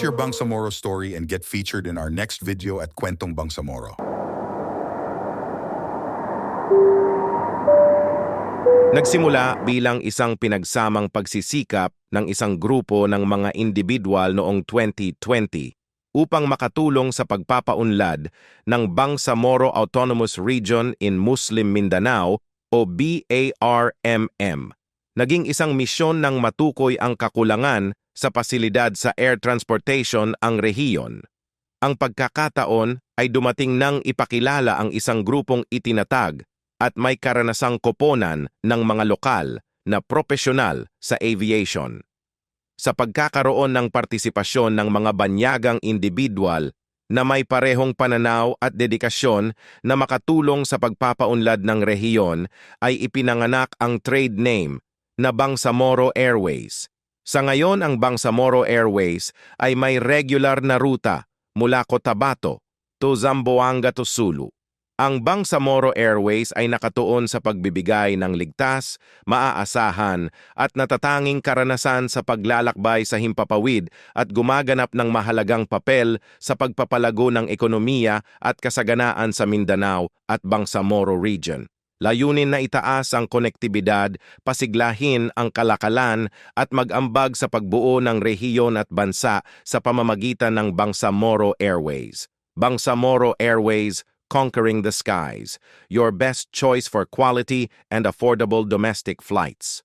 your Bangsamoro story and get featured in our next video at Kwentong Bangsamoro. Nagsimula bilang isang pinagsamang pagsisikap ng isang grupo ng mga individual noong 2020 upang makatulong sa pagpapaunlad ng Bangsamoro Autonomous Region in Muslim Mindanao o BARMM. Naging isang misyon ng matukoy ang kakulangan sa pasilidad sa air transportation ang rehiyon. Ang pagkakataon ay dumating nang ipakilala ang isang grupong itinatag at may karanasang koponan ng mga lokal na profesional sa aviation. Sa pagkakaroon ng partisipasyon ng mga banyagang individual na may parehong pananaw at dedikasyon na makatulong sa pagpapaunlad ng rehiyon ay ipinanganak ang trade name na Bangsamoro Airways. Sa ngayon ang Bangsamoro Airways ay may regular na ruta mula Cotabato to Zamboanga to Sulu. Ang Bangsamoro Airways ay nakatuon sa pagbibigay ng ligtas, maaasahan at natatanging karanasan sa paglalakbay sa himpapawid at gumaganap ng mahalagang papel sa pagpapalago ng ekonomiya at kasaganaan sa Mindanao at Bangsamoro Region. Layunin na itaas ang konektibidad, pasiglahin ang kalakalan at mag-ambag sa pagbuo ng rehiyon at bansa sa pamamagitan ng Bangsamoro Airways. Bangsamoro Airways, conquering the skies. Your best choice for quality and affordable domestic flights.